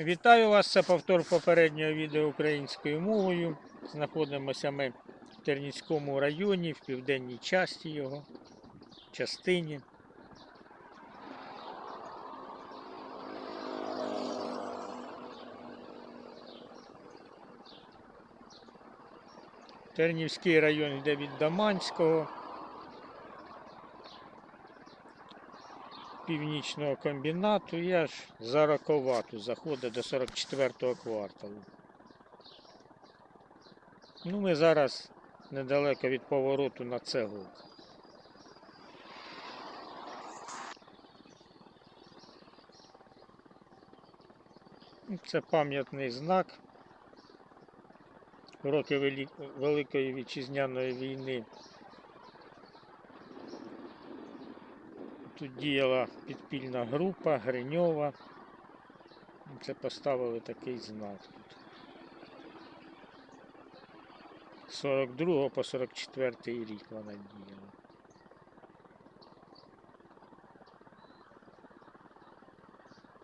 Вітаю вас, це повтор попереднього відео українською мовою. Знаходимося ми в Тернівському районі, в південній часті його, частині. Тернівський район йде від Даманського, північного комбінату і аж за Раковату заходить до 44-го кварталу. Ну, ми зараз недалеко від повороту на цегу. Це пам'ятний знак. Роки Великої Вітчизняної війни. Тут діяла підпільна група Гриньова. Це поставили такий знак. З 42 по 44 рік вона діяла.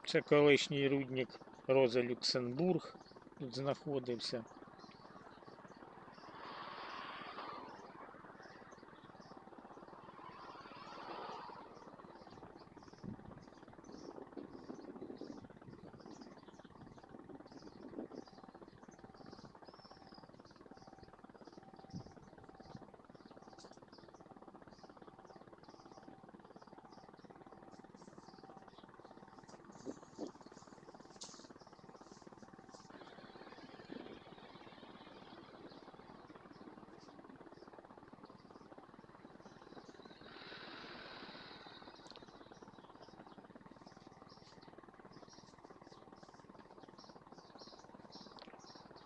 Це колишній рудник Роза Люксембург тут знаходився.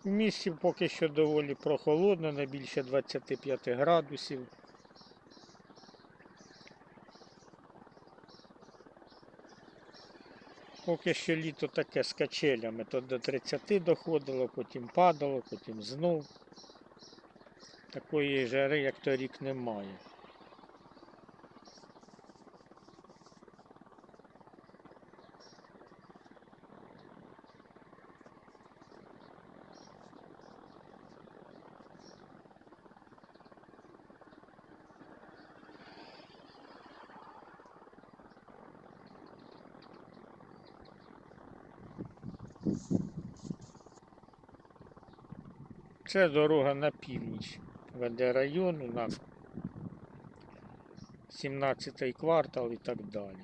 В місті поки що доволі прохолодно, не більше 25 градусів. Поки що літо таке з качелями, то до 30 доходило, потім падало, потім знов. Такої жари, як торік, немає. Це дорога на північ веде району на 17 квартал і так далі.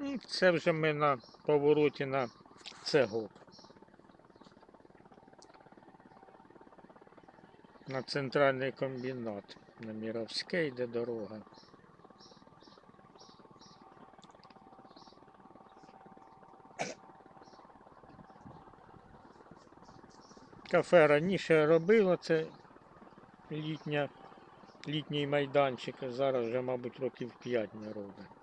Ну, Це вже ми на повороті на цегок. На центральний комбінат. На Міровське йде дорога. Кафе раніше робило це літня, літній майданчик, зараз вже, мабуть, років 5 не робить.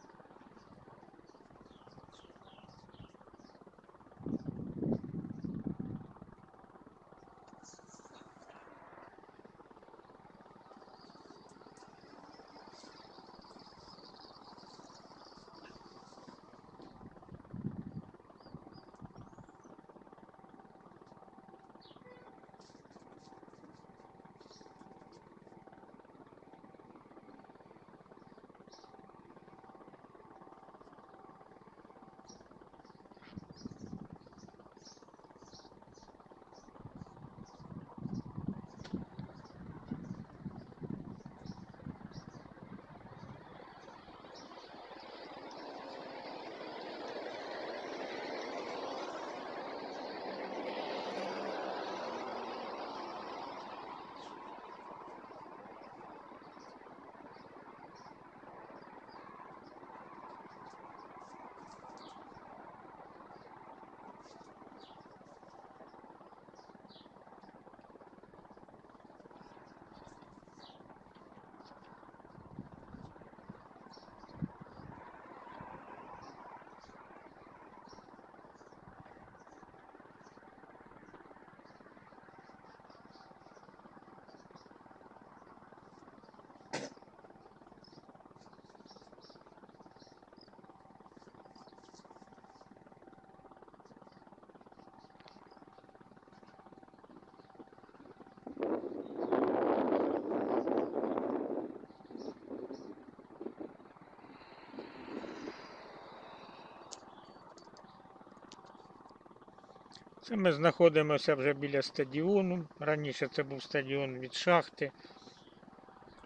Це ми знаходимося вже біля стадіону. Раніше це був стадіон від шахти.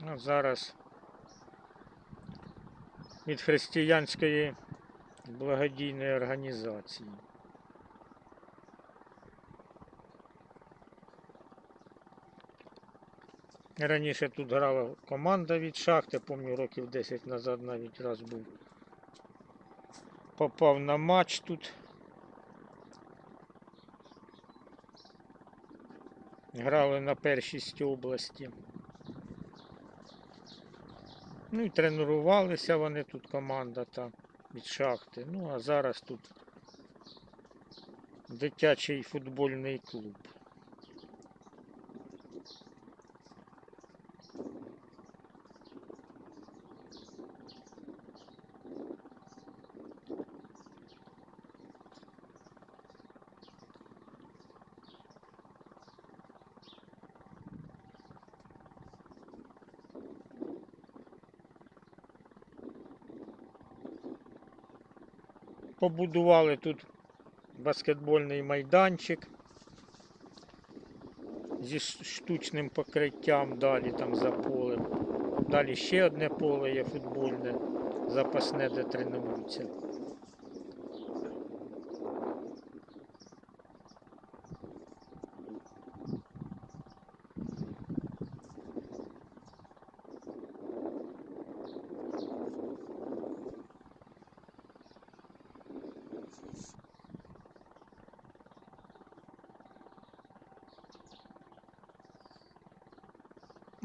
А зараз від християнської благодійної організації. Раніше тут грала команда від шахти, пам'ятаю, років 10 назад навіть раз був. Попав на матч тут. Грали на першість області. Ну і тренувалися вони тут, команда та від шахти. Ну а зараз тут дитячий футбольний клуб. Побудували тут баскетбольний майданчик зі штучним покриттям далі там за полем. Далі ще одне поле є футбольне, запасне, де тренуються.